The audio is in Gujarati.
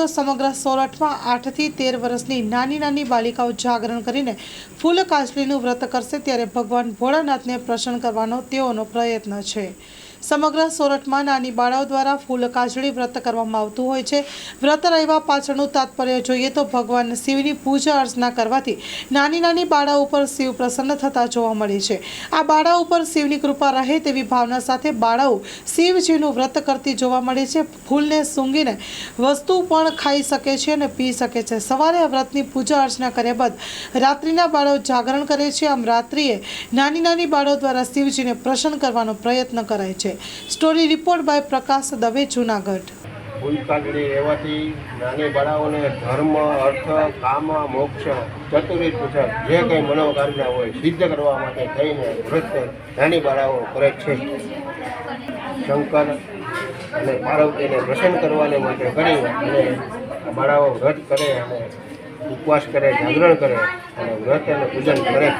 તો સમગ્ર સોરઠમાં આઠથી તેર વર્ષની નાની નાની બાલિકાઓ જાગરણ કરીને ફૂલ કાચલીનું વ્રત કરશે ત્યારે ભગવાન ભોળાનાથને પ્રસન્ન કરવાનો તેઓનો પ્રયત્ન છે. સમગ્ર સોરઠમાં નાની બાળાઓ દ્વારા ફૂલ કાજળી વ્રત કરવામાં આવતું હોય છે. વ્રત રહેવા પાછળનું તાત્પર્ય જોઈએ તો ભગવાન શિવની પૂજા અર્ચના કરવાથી નાની નાની બાળાઓ ઉપર શિવ પ્રસન્ન થતા જોવા મળે છે. આ બાળાઓ ઉપર શિવની કૃપા રહે તેવી ભાવના સાથે બાળાઓ શિવજીનું વ્રત કરતી જોવા મળે છે. ફૂલને સૂંઘીને વસ્તુ પણ ખાઈ શકે છે અને પી શકે છે. સવારે આ વ્રતની પૂજા અર્ચના કર્યા બાદ રાત્રિના બાળાઓ જાગરણ કરે છે. આમ રાત્રિએ નાની નાની બાળાઓ દ્વારા શિવજીને પ્રસન્ન કરવાનો પ્રયત્ન કરાય છે. Story report by Prakash Dave, Junagadh. ભૂલકાગડી રહેવાથી નાની બાળાઓને ધર્મ, અર્થ, કામ, મોક્ષ ચતુરી પુસ્તક જે કંઈ મનોકામના હોય, સિદ્ધ કરવા માટે થઈને વ્રત નાની બાળાઓ કરે છે. શંકર અને પાર્વતીને પ્રસન્ન કરવાને માટે કરી અને બાળાઓ વ્રત કરે અને ઉપવાસ કરે, જાગરણ કરે અને વ્રત અને પૂજન કરે છે.